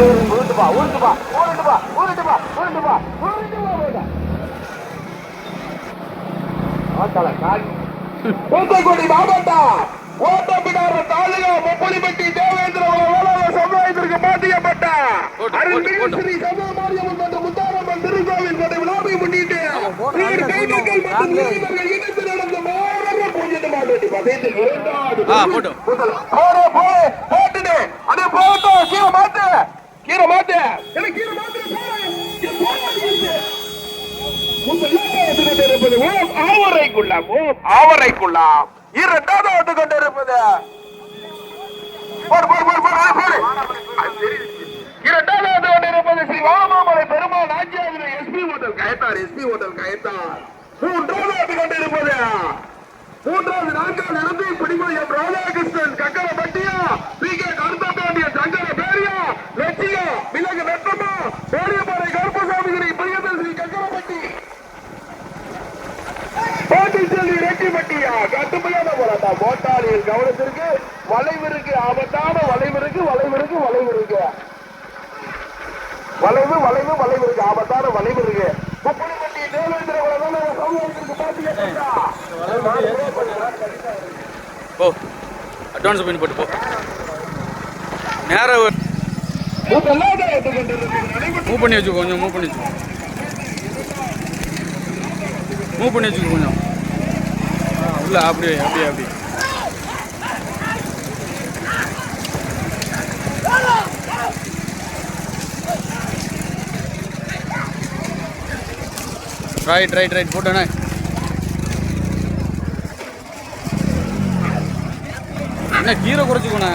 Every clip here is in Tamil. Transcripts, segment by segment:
உருட்டுப்பா உருட்டுப்பா உருட்டுப்பா உருட்டுப்பா உருட்டுப்பா உருட்டுப்பா போட்டா ஆத்தாள கால் தூத்துக்குடி மாவட்டம் ஓட்டப்பிடார தாலுகா முப்பலிப்பட்டி தேவேந்திர சமுதாயத்திற்கு பாத்தியப்பட்ட போட்டு, அருள்மிகு போட்டு. ஸ்ரீ சமமாரியம்மன் மற்றும் முத்தாரம்மன் திருக்கோவில் கொண்ட விழாவை முன்னிட்டு நீர் கைதக்கல் மற்றும் இளைஞர்கள் இணைந்து நடந்த மாபெரும் பூஜை மாநாட்டு பதயத்தில் இரண்டாவது போட்டு. முதல் போடு, போடு, போட்டுடு. அடே போட்டும், கீழே மாத்து. கீழே மாத்து. எனக்கு கீழே மாத்து, வந்து ஆவரைக்குள்ளாம், ஓம் ஆவரைக்குள்ளாம். இரண்டாவது வந்து கொண்டிருப்பது இரண்டாவது வந்து கொண்டிருப்பது Sri Vamamalai Perumal SP hotel Kayathar SP hotel Kayathar. மூன்றாவது வந்து கொண்டிருப்பது மூன்றாவது நான்காவது இருந்து எம் ராதாகிருஷ்ணன் கக்கர பட்டியா பி கே கருத்தபாண்டியன் சங்கர பேரியா லட்சியா மிளகு வெப்பமா கருப்பசாமி கருப்பசாமிகிரி பிரியதல் ஸ்ரீ கக்கரப்பட்டி பாட்டி. செல்வி ரெட்டிப்பட்டியா கட்டுமையான போராட்டம். மோட்டாரில் கவனத்திற்கு வளைவிற்கு ஆபத்தான வளைவிற்கு வளைவிற்கு வளைவிற்கு. வளைவு வளைவு வளைவிற்கு ஆபத்தான வளைவு இருக்கு போ. அட்வான்ஸ் பண்ணி போட்டு போ. நேரம் மூவ் பண்ணி வச்சுக்கோ கொஞ்சம் மூவ் பண்ணி வச்சுக்கோ. மூவ் பண்ணி வச்சுக்கோ கொஞ்சம். ஆ உள்ள அப்படியே அப்படியே அப்படியே. ரைட் ரைட் ரைட் போட்டோண்ணே என்ன கீரை குறைச்சிக்கோண்ணே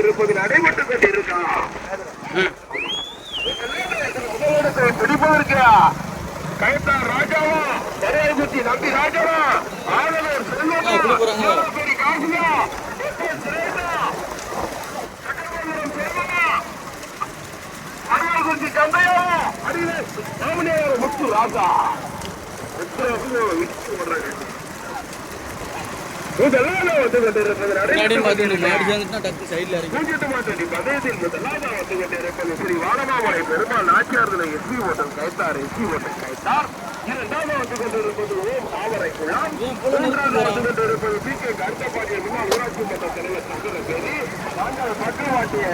இருப்பது நடைபெற்றுக் கொண்டிருக்கா? முதலிடத்தை பிடிப்பதற்கு கைத்தார் ராஜாவா பெரியார்குச்சி நம்பி ராஜாவா? ஆளுநர் ஆ, கொடுக்குறாங்க. செல்வா காசியா? கந்தையா அடியிலே மாமனியார் முத்து ராஜா. எத்தனை விட்டு வர்றாங்க Perumal நாச்சியார்களை SP hotel Kayathar SP hotel Kayathar இரண்டாவது வந்து கொண்டிருப்பது ஓம் ஆவரை குளம். மூன்றாவது வந்து கொண்டிருப்பது பி கே முன்னாள் ஊராட்சி மன்ற தலைவர் சங்கர பேரி நாங்கள் பக்கவாட்டிய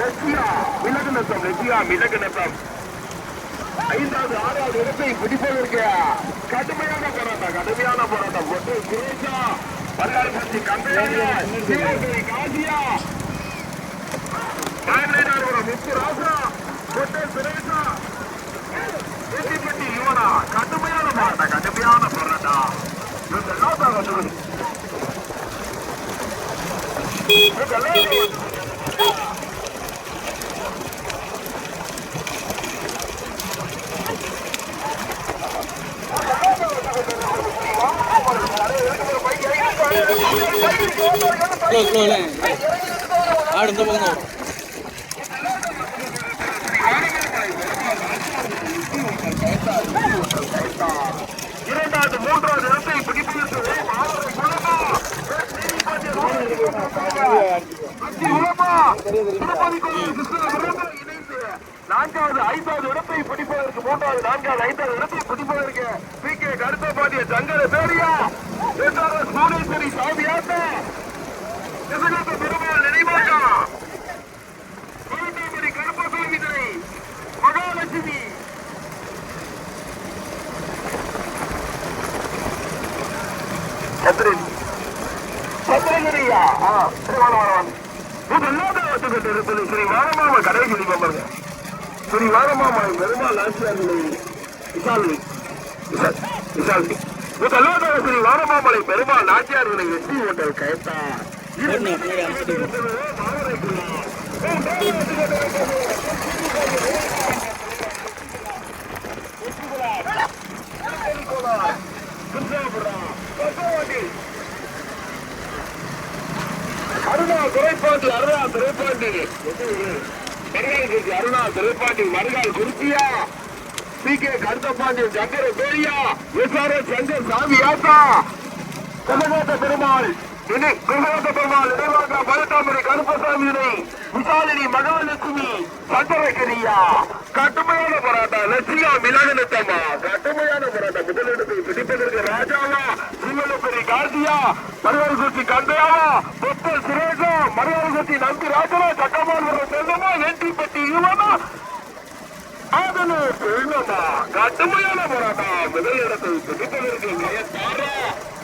லட்சியா மிளகு நத்தம் லட்சியா மிளகு நத்தம் ஐந்தாவது ஆறாவது இடத்தை பிடிப்பதற்கு கடுமையான போராட்டம் கடுமையான போராட்டம். பல்லாரிபட்டி கந்தையா சிவகங்கை காசியா மாமனாரோட முத்து ராசா. ஒட்டு சுரேஷா வெற்றிப்பட்டி யுவனா கடுமையான போராட்டம் கடுமையான போராட்டம் இதெல்லாம் தான் வந்து இதெல்லாம் ஸ்லோ ஸ்லோ இல்லை ஆடு இந்த பக்கம் தான் வரும். இரண்டாவது மூன்றாவது இடத்தை பிடிப்பதற்கு ஆவரை குளமா அத்தி உலமா திருப்பதி கோயில் கிருஷ்ண விருது இணைந்து நான்காவது ஐந்தாவது இடத்தை பிடிப்பதற்கு மூன்றாவது நான்காவது ஐந்தாவது இடத்தை பிடிப்பதற்கு பி கே கருத்த பாண்டிய சங்கர பேரியா எஸ்ஆர்எஸ் புவனேஸ்வரி பெருமாள் நினைவாக்கா கோயம்பேடு கருப்பசாமி துறை மகாலட்சுமி சந்திரன் முதலாவது வந்துகிட்டு இருப்பது ஸ்ரீ வாரமாம கடைபிடி பாருங்க ஸ்ரீ வாரமாமலை பெருமாள் ஆசிரியர்களை விசாலி விசால் முதலாவது ஸ்ரீ வாரமாமலை பெருமாள் நாச்சியார்களை வெற்றி ஓட்டல் கயத்தா போடணும், பின்னாடி அனுப்பிட்டு போ. அருணா துறைப்பாண்டி அருணா துறைப்பாண்டி மருகால் அருணா துறைப்பாண்டி மருகால் குறிச்சியா C K கருத்தப்பாண்டியன் Sankara பேரியா. S Shankar சாமி யாத்தா கனகாத்த பெருமாள். இனி கனகாத்த பெருமாள் நினைவாக பழத்தாமரை கருப்பசாமி இணை விசாலினி மகாலட்சுமி சங்கரகிரியா. கடுமையான போராட்டம் லட்சியா மிலகனத்தம்மா கடுமையான போராட்டம் முதலிடத்தை பிடிப்பதற்கு ராஜாவா? சிவலப்பரி கார்த்தியா மறுவாரி சுத்தி கந்தையாவா புத்தல் சுரேஷா மறுவாரி சுத்தி நம்பி ராஜனா சட்டமான் செல்லமா என்டி பட்டி யுவனா? ஆதனு போராட்டம் பிடிப்பதற்கு கயத்தாரா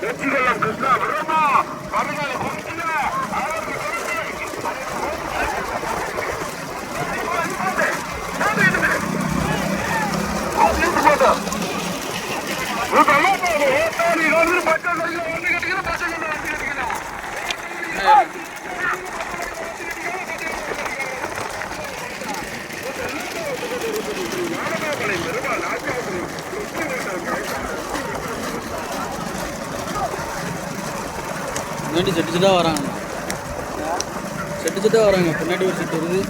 வெற்றிகளும் கிருஷ்ணா விரமா அவர்களை பின்னாடி செட்டு செட்டாக வராங்க. செட்டு செட்டாக வராங்க. பின்னாடி ஒரு செட்டு வருது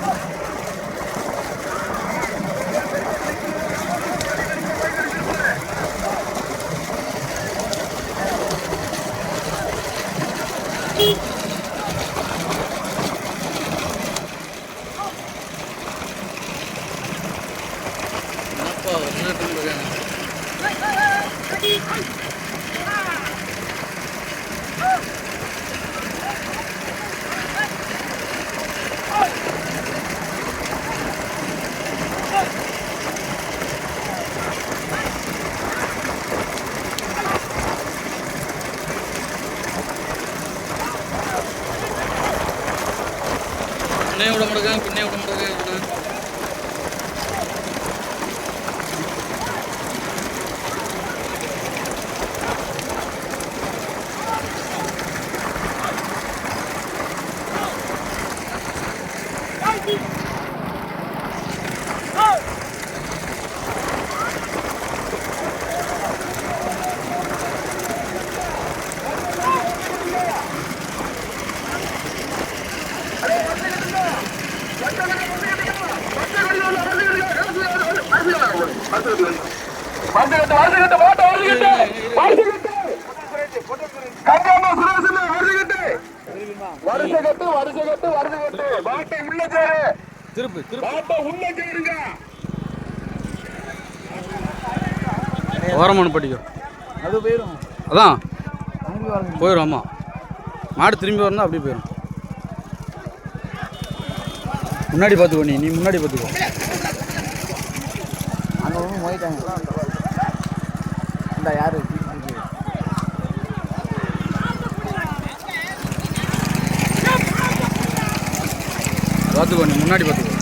Bye. Hayırlı. திருப்பு திருப்பு. சேருங்க ஓரமான படிக்கும் அது போயிடும் அதான். போயிடும் ஆமாம் மாடு திரும்பி வரணும் அப்படியே போயிடும் முன்னாடி பார்த்துக்கோ நீ நீ முன்னாடி பார்த்துக்கோ. அங்கே ஒன்று மோதிட்டாங்க. இந்த யாரு? பார்த்துக்கோ நீ முன்னாடி பார்த்துக்கோ.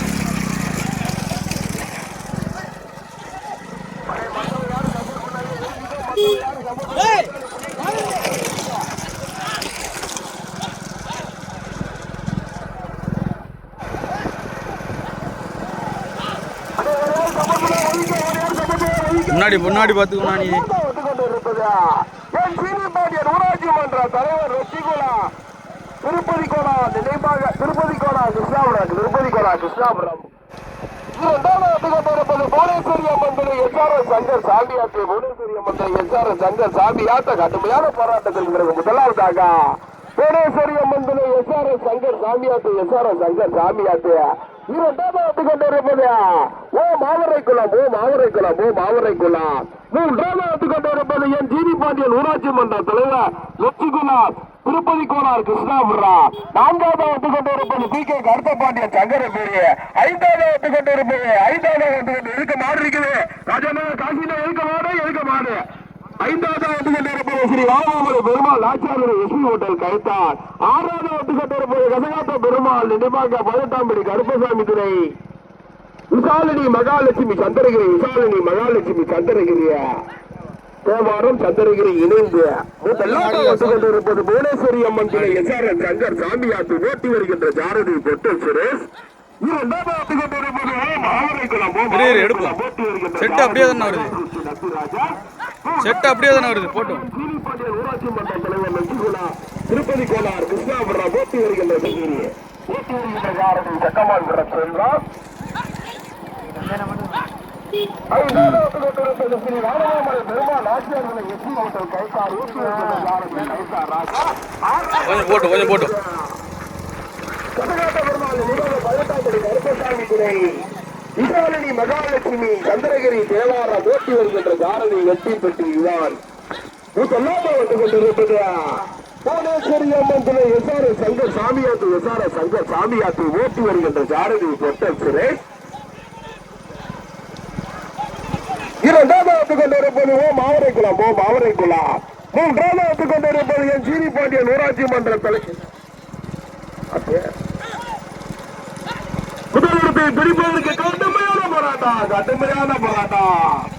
முன்னாடி முன்னாடி பார்த்துக்கோ நீ. வந்து கொண்டிருப்பது ஊராட்சி மன்ற தலைவர் ரசிகுலா திருப்பதி கோலா நினைவாக திருப்பதி கோலா கிருஷ்ணாபுரம் திருப்பதி கோலா கிருஷ்ணாபுரம். இரண்டாவது வந்து கொண்டிருப்பது Bhuvaneswari Amman SRS S R S Sankar சாமியாத்து Bhuvaneswari Amman Thiru S R S Sankar சாமியாத்த கடுமையான போராட்டத்தில் பிறகு முதலாவதாக புவனேஸ்வரி அம்மன் எஸ்ஆர்எஸ் சங்கர் சாமியாத்து எஸ் ஆர் எஸ் சங்கர் சாமியாத்து இரண்டாவது கொண்டிருப்பது ஓ மாவரை குளம் ஓ மாவரை குளம் ஓ மாவரை குளம் மூன்றாவது கொண்டிருப்பது என் ஜிடி பாண்டியன் ஊராட்சி மன்ற தலைவர் லட்சுகுமார் திருப்பதி கோனார் கிருஷ்ணாபுரா நான்காவது வந்து கொண்டிருப்பது பி கே கருத்த பாண்டியன் சங்கரபேரி ஐந்தாவது வந்து கொண்டிருப்பது ஐந்தாவது வந்து கொண்டு இருக்க மாடு இருக்குது? ராஜாண்ணா காசினா இருக்க மாடு? இருக்க மாடு? ஐந்தாவது வந்து கொண்டிருப்பது ஸ்ரீ ராமாமலை பெருமாள் ஆச்சாரிய எஸ்பி ஹோட்டல் கைத்தார் ஆறாவது வந்து கொண்டிருப்பது கசகாத்த பெருமாள் நினைவாக பதினெட்டாம்படி கருப்பசாமி துணை. விசாலினி மகாலட்சுமி சந்திரகிரி விசாலினி மகாலட்சுமி சந்திரகிரி தேவாரம் சந்திரகிரி இணைந்து வந்து கொண்டிருப்பது புவனேஸ்வரி அம்மன் துணை எஸ் ஆர் என் சங்கர் சாமியாத்து ஓட்டி வருகின்ற ஜாரதி பொட்டு சுரேஷ். செட்டு அப்படியே தானே வருது. செட் அப்படியே தானே வருது. போட்டோம். ஊராட்சி மன்ற தலைவர் லட்சுகுணா திருப்பதி கோலார் கிருஷ்ணாபுரம் போட்டி வருகின்ற சங்கரி வருகின்ற காரணம் சக்கமான் கொஞ்சம் போட்டு கொஞ்சம் போட்டு. விசாலினி மகாலட்சுமி சந்திரகிரி தேவாரம் ஓட்டி வருகின்ற தாரணி வெற்றி பெற்று இவான் வந்து கொண்டிருப்பது புவனேஸ்வரி அம்மன் துணை எஸ்ஆர் சங்கர் சாமியாத்து எஸ்ஆர் சங்கர் சாமியாத்து ஓட்டி வருகின்ற சாரதி பொட்டல் சுரேஷ் இரண்டாவது கொண்டிருப்பது ஓ மாவரை மாவரைக்குளம் ஓ மாவரை மாவரைக்குளம் மூன்றாவது கொண்டிருப்பது என் சீனி பாண்டியன் ஊராட்சி மன்ற தலைவர் முதலிடத்தை பிடிப்பதற்கு கடுமையான போராட்டம் கடுமையான போராட்டம்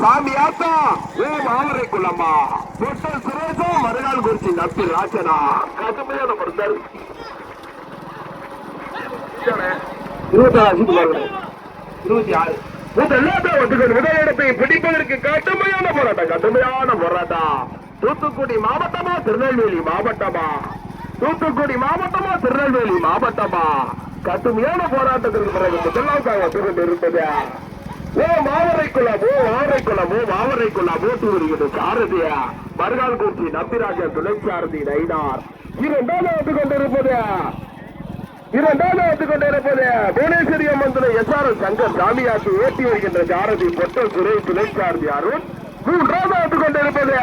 சாமி ஆத்தா ஓ மாவரை குள்ளம்மா பொட்டல் சுரேசம் மறுநாள் குறிச்சி நப்பி ராஜனா. கடுமையான பொருத்தல் இருபத்தி ஆறு இருபத்தி ஆறு. முதலிடத்தை பிடிப்பதற்கு கடுமையான போராட்டம் கடுமையான போராட்டம். தூத்துக்குடி மாவட்டமா திருநெல்வேலி மாவட்டமா? தூத்துக்குடி மாவட்டமா திருநெல்வேலி மாவட்டமா? கடுமையான போராட்டத்திற்கு பிறகு முதலாவுக்காக வந்து கொண்டு இருப்பது ஓ மாவரை குளம் மாவரை குளம் மாவரை குளம் ஓட்டு சாரதியா மறுகால் கூட்டி நப்பிராஜன் துணை சாரதி நைனார் இரண்டாவது வந்து இரண்டாவது வந்து கொண்டிருப்பது புவனேஸ்வரி அம்மன் துணை எஸ் ஆர் சங்கர் சாமியாக்கு ஓட்டி வருகின்ற சாரதி பொட்டல் சுரேஷ் துணை சாரதி அருண். மூன்றாவது வந்து கொண்டிருப்பது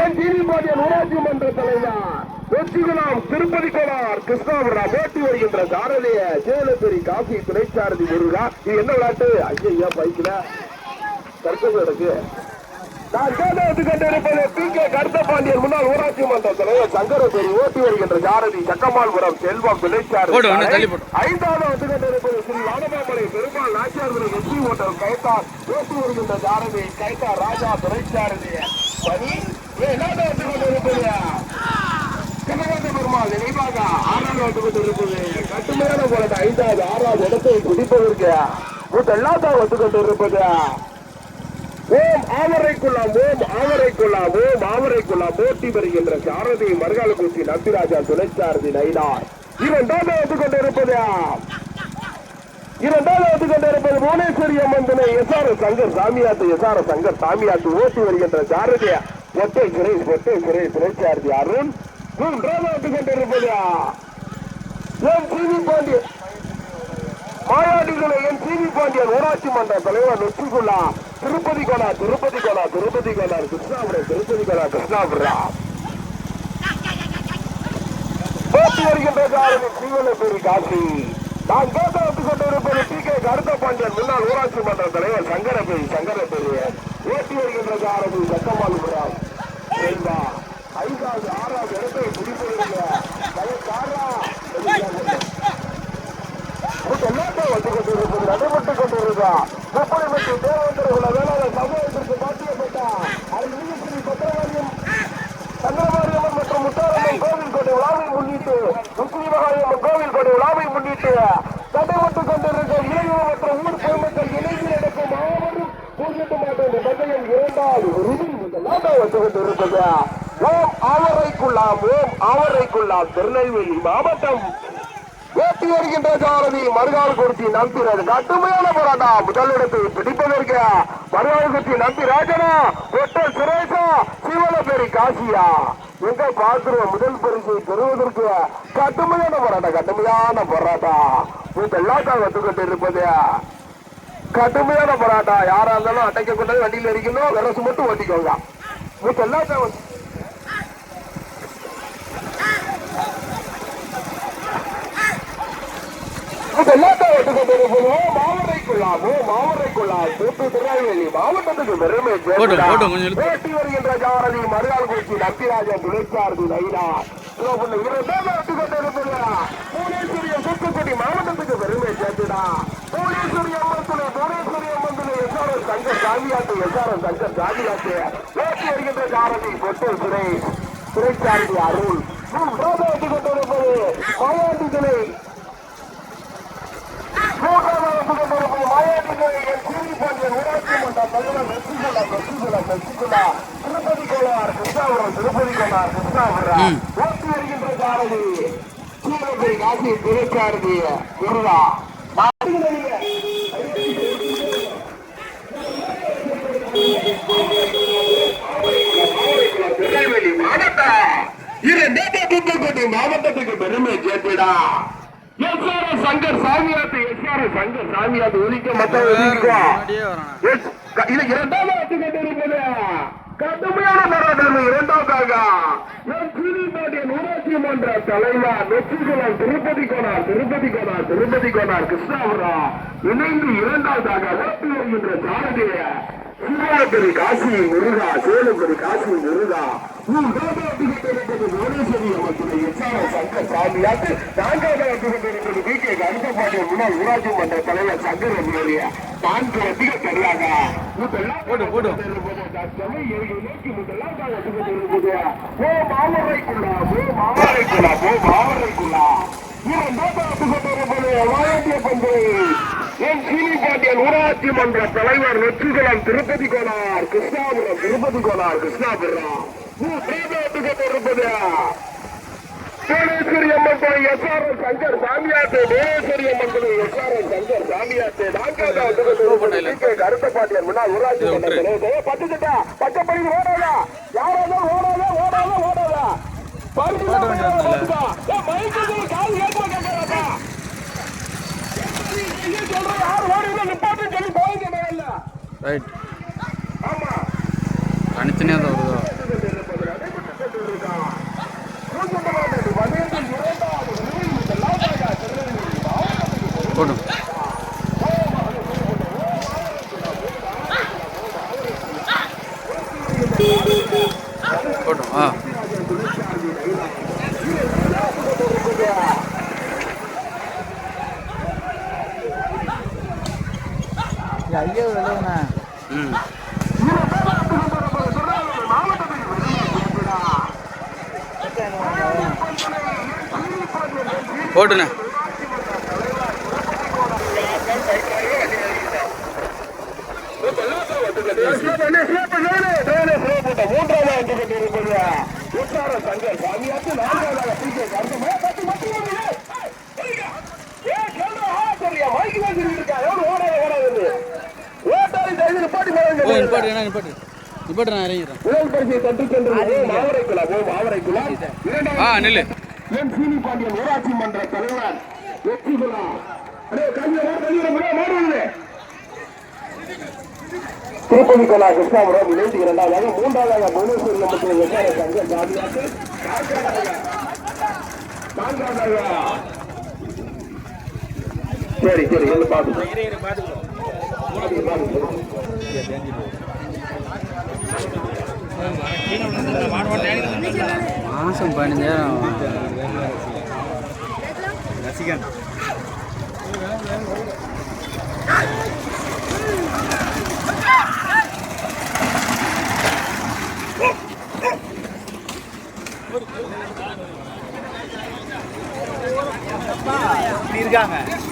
என் டிவி பாண்டியன் ஊராட்சி மன்ற தலைவர் வெற்றிகுலாம் திருப்பதி கோளார் கிருஷ்ணாபுரம் ஓட்டி வருகின்ற சாரதிய சேலப்பெரி காசி துணை சாரதி முருகா. இது என்ன விளையாட்டு? ஐயா பைக்கில தர்க்கம் இருக்கு நான் கேட்டு கொண்டிருப்பது பி கே கருத்தபாண்டியன் முன்னாள் ஊராட்சி மன்ற தலைவர் சங்கரபேரி ஓட்டி வருகின்ற சாரதி சக்கமால்புரம் செல்வம் பிள்ளைச்சாரு. ஐந்தாவது வந்து கொண்டிருப்பது ஸ்ரீ வானமாமலை பெருமாள் நாச்சியார்களை எஸ்பி ஓட்டல் கைத்தார். ஓட்டி வருகின்ற சாரதி கைத்தார் ராஜா துணைச்சாரதி பணி. ஏழாவது வந்து கொண்டிருப்பது கனகந்த பெருமாள் நினைவாக ஆறாவது வந்து கொண்டிருப்பது கட்டுமையான போராட்டம் ஐந்தாவது ஆறாவது இடத்தை குடிப்பதற்கு முதலாவது வந்து கொண்டிருப்பது ஓம் ஆவரைக்குள்ளாம் ஓம் ஆவரைக்குள்ளாம் ஓம் ஆவரைக்குள்ளாம். போட்டி வருகின்ற சாரதி மருகால கூட்டி நம்பிராஜா துணைச்சாரதி நைனார் இரண்டாவது வந்து கொண்டிருப்பது இரண்டாவது வந்து கொண்டிருப்பது புவனேஸ்வரி அம்மன் துணை எஸ் ஆர் சங்கர் சாமியாத்து எஸ் ஆர் சங்கர் சாமியாத்து. ஓட்டி வருகின்ற சாரதி ஒட்டை சுரேஷ் ஒட்டை சுரேஷ் துணைச்சாரதி அருண். மூன்றாவது வந்து கொண்டிருப்பது எம் சிவி பாண்டியன். மாயாடிகளை என் சிவி பாண்டியன். ஊராட்சி மன்ற தலைவர் நொச்சிக்குள்ளா திருப்பதி கோலா திருப்பதி கோலா திருப்பதி கோலா கிருஷ்ணாபுரம் திருப்பதி கோலா கிருஷ்ணாபுரம். போட்டி வருகின்ற காரணி ஸ்ரீவல்லபுரி காசி. நான் கேட்ட வந்து கொண்டிருப்பது டி கே கருத்த பாண்டியன் முன்னாள் ஊராட்சி மன்ற தலைவர் சங்கரபேரி சங்கரபேரி ஓட்டி வருகின்ற காரணி சக்கமாலுபுரம் செல்வா ஐந்தாவது ஆறாவது இடத்தை பிடிப்பதற்கு காரா எல்லாத்தையும் நடைபெற்றுக் கொண்டிருக்கா முப்பது மற்றும் தேவேந்திரகுல சமூகத்திற்கு மாற்றியப்பட்ட அறிவியல் பத்திரவாரியம் மற்றும் முத்தாரம்மன் கோவில் கொடை விழாவை முன்னிட்டு முஸ்லீமகாரியம்மன் கோவில் கொடை விழாவை முன்னிட்டு நடைபெற்றுக் கொண்டிருக்க இளைஞர் மற்றும் ஊர் பொதுமக்கள் இணைந்து நடக்கும் மாபெரும் இரண்டாவது உறுதி முதலாக வந்து கொண்டிருப்பது ஓம் ஆவரைக்குள்ளாம் ஓம் ஆவரைக்குள்ளாம் திருநெல்வேலி மாவட்டம் வருகின்ற சாரதி மறுகால் குறிச்சி நம்பிறது கடுமையான போராட்டம். முதலிடத்தை பிடிப்பதற்கு மறுகால் குறிச்சி நம்பி ராஜனா ஒட்டல் சுரேஷா சிவலபேரி காசியா. எங்க பார்க்கிறோம் முதல் பரிசை பெறுவதற்கு கடுமையான போராட்டம். கடுமையான போராட்டம். இதெல்லாம் வந்து கொண்டு இருப்பது கடுமையான போராட்டம். யாரா இருந்தாலும் அடைக்க கொண்டது வண்டியில் இருக்கணும் விரசு மட்டும் ஓட்டிக்கோங்க. இதெல்லாம் வந்து கொண்டு இருப்பது மாவரைக்குள்ளாமோ மாவரைக்குள்ளா தூத்து திருநெல்வேலி மாவட்டத்துக்கு பெருமை போட்டும், சேர்த்துடா. போட்டும், கொஞ்சம் இழுத்து. ஓட்டி வருகின்ற ஜாரதி மறுநாள் குறிச்சி நம்பிராஜன் துணைச்சார்பு நைனா பூனேஸ்வரியம் தூத்துக்குடி மாவட்டத்துக்கு பெருமை சேர்த்துடா பூனேஸ்வரி அம்மன் துணை பூனேஸ்வரி அம்மன் எஸ்ஆர்எஸ் சங்கர் சாமியாட்டு எஸ்ஆர்எஸ் சங்கர் சாமியாட்டு ஓட்டி வருகின்ற ஜாரதி பொட்டு சுரேஷ் துணைச்சார்பு அருள். மூன்றாவது கொண்டிருப்பது மாயாண்டி துணை. திருப்பதி கோளார் கிருஷ்ணாபுரம் திருப்பதி கோளார் கிருஷ்ணாபுரம் ஓட்டி வருகின்ற சாரதி சீரபுரி காசி திருச்சாரதி முருகா திருநெல்வேலி மாவட்டம் இரண்டே மாவட்டத்துக்கு பெருமை சேர்த்துடா. எஸ்ஆர் சங்கர் சாமியாத்து எஸ்ஆர் சங்கர் சாமியாத்து ஒலிக்க மத்த ஒலிக்கோ முன்னாடியே வரானா எஸ், க- இது இரண்டாவது ஆட்டுக்கட்டு கடுமையான போராட்டம் இரண்டாவதாக என் சீனிப்பாட்டிய ஊராட்சி மன்ற தலைவர் நெற்றிகுளம் திருப்பதி கோனார் திருப்பதி கோனார் திருப்பதி கோனார் கிருஷ்ணாபுரம் இணைந்து இரண்டாவதாக ஓட்டு வருகின்ற சாரதிய சிவாபுரி காசி முருகா சேலபுரி காசி முருகா. மூன்றாவது நான்காவது ஆட்டுக்கட்டு வி கே கருத்தப்பாட்டிய முன்னாள் ஊராட்சி மன்ற தலைவர் சங்கர் எம்எல்ஏ நான்கு வட்டிகள் சரியாக போடு, போடு. ஊராட்சி மன்ற தலைவர் வெற்றிகுளம் திருப்பதி கோனார் கிருஷ்ணாபுரம் திருப்பதி கோனார் கிருஷ்ணாபுரம் புவனேஸ்வரி அம்மன் கோயில் எஸ்ஆர்எஸ் சங்கர் சாமியாட்டு புவனேஸ்வரி அம்மன் கோயில் எஸ்ஆர்எஸ் சங்கர் சாமியாட்டு நான்காவது கருத்தப்பாட்டியர் முன்னாள் ஊராட்சி இதை மன்ற ஓடாதா யாராவது ஓடாதா ஓடாதா ஓடாதா பருப்பு கால் ஏற்ற கேட்கறாதா? சொல்றேன், யார் சொல்லி ரைட் ஆமா. தனித்தனியாக தான் வருதோ போட்டும் போட்டும் ஆ ஐயோ எழுதுண்ணா ம் போட்டுண்ணே ஓ நிப்பாட்டு என்ன நிப்பாட்டு. நிப்பாட்டு நான் இறங்கிறேன் முதல் பரிசை தட்டிச் ஓ ஆ நில்லு. என் சீனி பாண்டியன் ஊராட்சி மன்ற தலைவர் வெற்றி அடே கையில முறை திருப்பதி கலா கிருஷ்ணாபுரம் இணைந்து இரண்டாவதாக மூன்றாவதாக புவனேஸ்வரி அம்மத்தில் வெங்காய சங்க சரி சரி என்ன பாத்து மாதம் பதினஞ்சாயிரம் ரசிகன். दीर्घा में